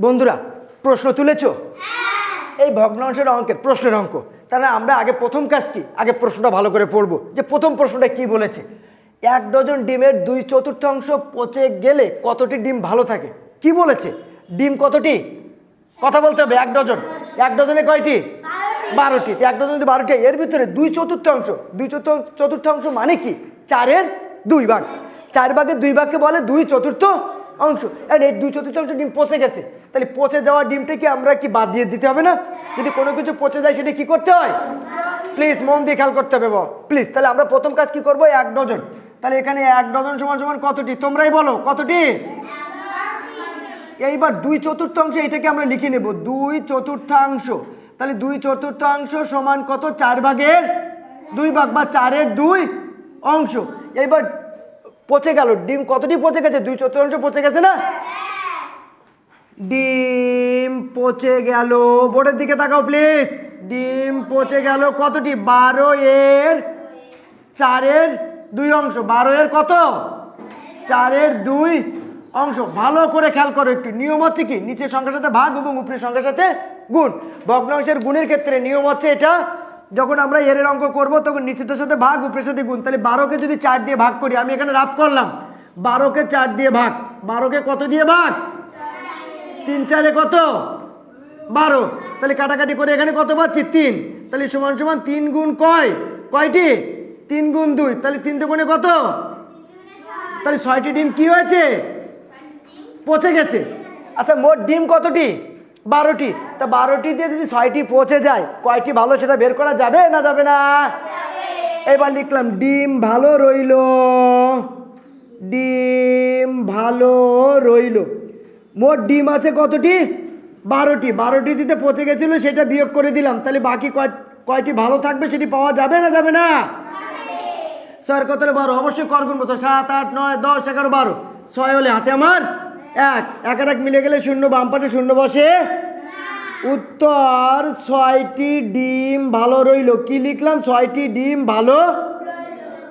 বন্ধুরা, প্রশ্ন তুলেছ? এই ভগ্নাংশের অঙ্কের প্রশ্নের অঙ্ক। তাহলে আমরা আগে প্রথম কাজটি আগে প্রশ্নটা ভালো করে পড়ব। যে প্রথম প্রশ্নটা কি বলেছে? এক ডজন ডিমের দুই চতুর্থাংশ পচে গেলে কতটি ডিম ভালো থাকে? কি বলেছে? ডিম কতটি? কথা বলতে হবে, এক ডজন। এক ডজনে কয়টি? বারোটি। এক ডজন যদি বারোটি এর ভিতরে দুই চতুর্থাংশ দুই চতুর্থ- চতুর্থাংশ মানে কি? চারের দুই ভাগ। চার ভাগের দুই ভাগকে বলে দুই চতুর্থ অংশ। আর এই দুই চতুর্থাংশ ডিম পচে গেছে। তাহলে পচে যাওয়া ডিমটা কি আমরা কি বাদ দিয়ে দিতে হবে না? যদি কোনো কিছু পচে যায়, সেটা কি করতে হয়? প্লিজ মন দিয়ে খেয়াল করতে হবে প্লিজ তাহলে আমরা প্রথম কাজ কি করব? এক ডজন। তাহলে এখানে এক ডজন সমান সমান কতটি? তোমরাই বলো, কতটি? এইবার দুই চতুর্থাংশ, এটাকে আমরা লিখে নেব। দুই চতুর্থাংশ। তাহলে দুই চতুর্থাংশ সমান কত? চার ভাগের দুই ভাগ বা চারের দুই অংশ। এইবার পচে গেল। ডিম কতটি পচে গেছে? দুই চতুর্থাংশ পচে গেছে না? ডিম পচে গেল। বোর্ডের দিকে তাকাও প্লিজ ডিম পচে গেল কতটি? বারো এর চারের দুই অংশ। বারো এর কত? চারের দুই অংশ। ভালো করে খেয়াল করো একটু। নিয়ম হচ্ছে কি? নিচের সংখ্যার সাথে ভাগ এবং উপরের সংখ্যার সাথে গুণ। ভগ্নাংশের গুণের ক্ষেত্রে নিয়ম হচ্ছে এটা যখন আমরা এর অঙ্ক করব, তখন নিচেরটার সাথে ভাগ, উপরের সাথে গুণ। তাহলে বারোকে যদি চার দিয়ে ভাগ করি, আমি এখানে রাফ করলাম। বারোকে চার দিয়ে ভাগ। বারোকে কত দিয়ে ভাগ? তিন চারে কত? বারো। তাহলে কাটাকাটি করে এখানে কত পাচ্ছি? তিন। তাহলে সমান সমান তিন গুণ কয়? কয়টি? তিন গুণ দুই। তাহলে তিন গুণে কত? তাহলে ছয়টি ডিম কি হয়েছে? পচে গেছে। আচ্ছা মোট ডিম কতটি? বারোটি। তা বারোটি দিয়ে যদি ছয়টি পচে যায়, কয়টি ভালো সেটা বের করা যাবে না যাবে না? এবার লিখলাম, ডিম ভালো রইল। ডিম ভালো রইল। মোট ডিম আছে কতটি? বারোটি। বারোটি দিতে পচে গেছিল, সেটা বিয়োগ করে দিলাম। তাহলে বাকি কয়, কয়টি ভালো থাকবে সেটি পাওয়া যাবে না যাবে না? ছয়ের কত বারো? অবশ্যই কর গুণ বছর সাত, আট, নয়, দশ, এগারো, বারো। ছয় হলে হাতে আমার এক এক এক মিলে গেলে শূন্য, বাম পাশে শূন্য বসে। উত্তর, ছয়টি ডিম ভালো রইল। কি লিখলাম? ছয়টি ডিম ভালো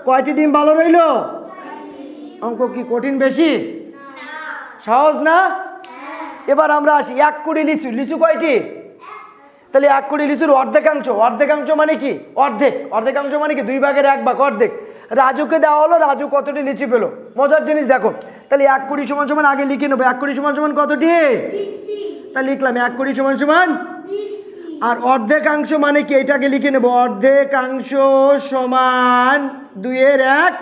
কয়টি ডিম ভালো রইল? অঙ্ক কি কঠিন বেশি? সহজ না? এবার আমরা আসি, এক কোটি লিচু। লিচু কয়টি? তাহলে এক কোটি লিচুর অর্ধেকাংশ। অর্ধেকাংশ মানে কি? অর্ধেক। অর্ধেকাংশ মানে কি? দুই ভাগের এক ভাগ, অর্ধেক। রাজুকে দেওয়া হলো, রাজু কতটি লিচু পেল? মজার জিনিস দেখো। তাহলে এক কোটি সমান সমান আগে লিখে নেব। এক কোটি সমান সমান কতটি তাহলে লিখলাম এক কোটি সমান সমান আর অর্ধেকাংশ মানে কি? এটাকে লিখে নেব। অর্ধেকাংশ সমান দুইয়ের এক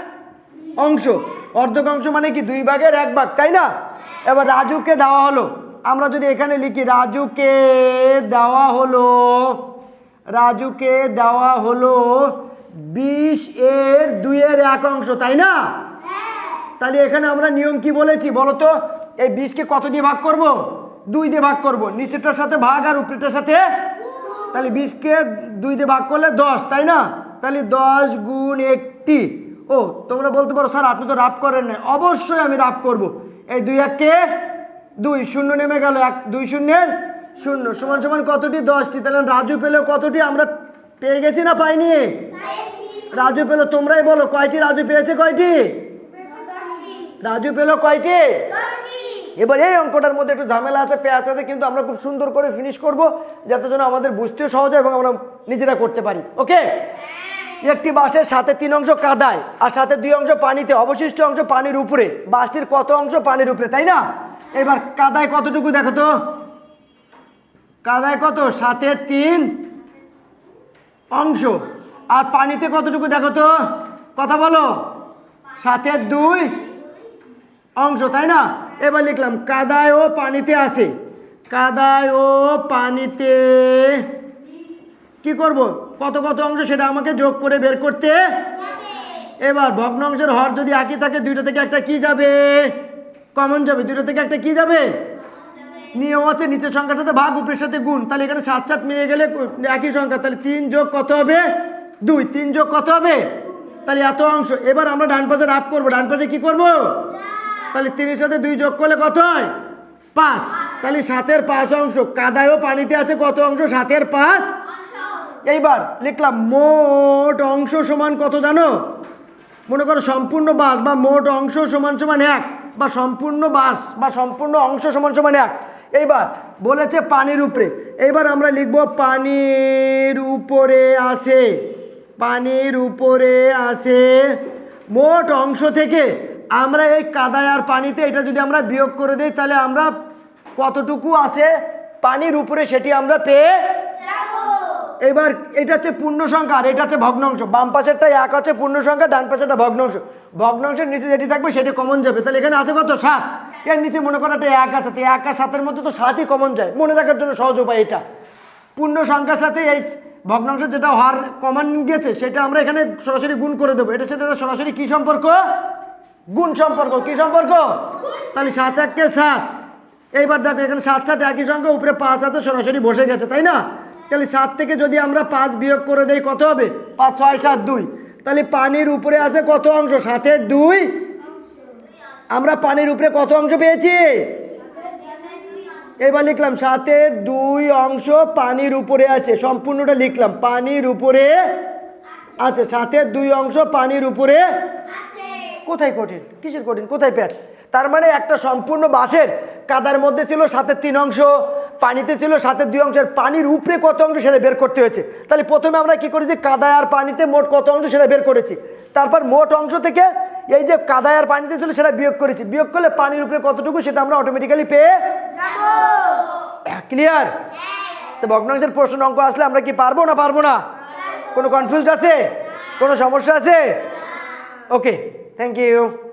অংশ। অর্ধকাংশ মানে কি? দুই ভাগের এক ভাগ, তাই না? এবার রাজুকে দেওয়া হলো। আমরা যদি এখানে লিখি, রাজুকে দেওয়া হলো, রাজুকে দেওয়া হলো বিশ এর দুইয়ের এক অংশ, তাই না? তাহলে এখানে আমরা নিয়ম কি বলেছি বলো তো এই বিশকে কত দিয়ে ভাগ করব? দুই দিয়ে ভাগ করব। নিচেরটার সাথে ভাগ আর উপরেরটার সাথে? তাহলে বিশকে দুই দিয়ে ভাগ করলে দশ তাই না? তাহলে দশ গুণ একটি। ও তোমরা বলতে পারো স্যার আপনি তো রাপ করেন না অবশ্যই আমি রাপ করব। এই দুই এককে দুই শূন্য নেমে গেল। এক দুই শূন্যের শূন্য। সমান সমান কতটি? দশটি। তাহলে রাজু পেলেও কতটি? আমরা পেয়ে গেছি না পাইনি? রাজু পেল তোমরাই বলো কয়টি রাজু পেয়েছে কয়টি? রাজু পেল কয়টি? এবার এই অঙ্কটার মধ্যে একটু ঝামেলা আছে পেঁয়াজ আছে কিন্তু আমরা খুব সুন্দর করে ফিনিশ করব যাতে যেন আমাদের বুঝতেও সহজ হয় এবং আমরা নিজেরা করতে পারি ওকে? একটি বাঁশের সাথে তিন অংশ কাদায় আর সাথে দুই অংশ পানিতে অবশিষ্ট অংশ পানির উপরে বাঁশটির কত অংশ পানির উপরে তাই না? এবার কাদায় কতটুকু দেখো তো? কাদায় কত? সাথে তিন অংশ আর পানিতে কতটুকু দেখো তো? কথা বলো। সাথে দুই অংশ, তাই না? এবার লিখলাম, কাদায় ও পানিতে আছে। কাদায় ও পানিতে কি করব? কত কত অংশ সেটা আমাকে যোগ করে বের করতে এবার ভগ্নাংশের হর যদি একই থাকে, দুইটা থেকে একটা কি যাবে? কমন যাবে। দুইটা থেকে একটা কি যাবে? নিয়ম আছে, নিচের সংখ্যার সাথে ভাগ, উপরের সাথে গুণ। তাহলে এখানে সাত সাত মিলে গেলে একই সংখ্যা। তাহলে তিন যোগ কত হবে? দুই। তিন যোগ কত হবে? তাহলে এত অংশ। এবার আমরা ডান পাশে রাফ করব। ডান পাশে কি করব? তাহলে তিনের সাথে দুই যোগ করলে কত হয়? পাঁচ। তাহলে সাতের পাঁচ অংশ, কাদায়ও পানিতে আছে কত অংশ? সাতের পাঁচ। এইবার লিখলাম, মোট অংশ সমান কত জানো? মনে করো সম্পূর্ণ বাস বা মোট অংশ সমান সমান এক, বা সম্পূর্ণ বাস বা সম্পূর্ণ অংশ সমান সমান এক। এইবার বলেছে পানির উপরে। এইবার আমরা লিখব, পানির উপরে আছে, পানির উপরে আছে, মোট অংশ থেকে আমরা এই কাদায় আর পানিতে এটা যদি আমরা বিয়োগ করে দিই তাহলে আমরা কতটুকু আছে? পানির উপরে সেটি আমরা পেয়ে এবার এটা হচ্ছে পূর্ণ সংখ্যা আর এটা হচ্ছে ভগ্নাংশ। বাম পাশেরটা এক আছে পূর্ণ সংখ্যা ডান পাশেরটা ভগ্নাংশ। ভগ্নাংশের নিচে যেটি থাকবে সেটি কমন যাবে। তাহলে এখানে আছে কত? সাত। এর নিচে মনে করা একটা এক আছে তো এক আর সাতের মধ্যে তো সাতই কমন যায়। মনে রাখার জন্য সহজ উপায় এটা। পূর্ণ সংখ্যার সাথে এই ভগ্নাংশ যেটা হওয়ার কমন গেছে সেটা আমরা এখানে সরাসরি গুণ করে দেবো। এটার সাথে এটা সরাসরি কি সম্পর্ক? গুণ সম্পর্ক, কি সম্পর্ক? তাহলে সাত এককে সাত। এইবার দেখো, এখানে সাত সাত একই সঙ্গে, উপরে পাঁচ আছে, সরাসরি বসে গেছে, তাই না? তাহলে সাত থেকে যদি আমরা পাঁচ বিয়োগ করে দেই, কত হবে? পাঁচ, ছয়, সাত, দুই। তাহলে পানির উপরে আছে কত অংশ? সাতের দুই। আমরা পানির উপরে কত অংশ পেয়েছি? এবার লিখলাম, সাতের দুই অংশ পানির উপরে আছে। সম্পূর্ণটা লিখলাম, পানির উপরে আছে। সাতের দুই অংশ পানির উপরে কোথায় কঠিন? কিসের কঠিন? কোথায় প্যাচ তার মানে একটা সম্পূর্ণ বাঁশের কাদার মধ্যে ছিল সাথে তিন অংশ, পানিতে ছিল সাথে দুই অংশের পানির উপরে কত অংশ সেটা বের করতে হয়েছে। তাহলে প্রথমে আমরা কি করেছি? কাদায় আর পানিতে মোট কত অংশ সেটা বের করেছি। তারপর মোট অংশ থেকে এই যে কাদায় আর পানিতে ছিল সেটা বিয়োগ করেছি। বিয়োগ করলে পানির উপরে কতটুকু সেটা আমরা অটোমেটিক্যালি পেয়ে ক্লিয়ার তো ভগ্নাংশের প্রশ্ন অঙ্ক আসলে আমরা কি পারব না পারব না? কোনো কনফিউজড আছে? কোনো সমস্যা আছে? ওকে Thank you.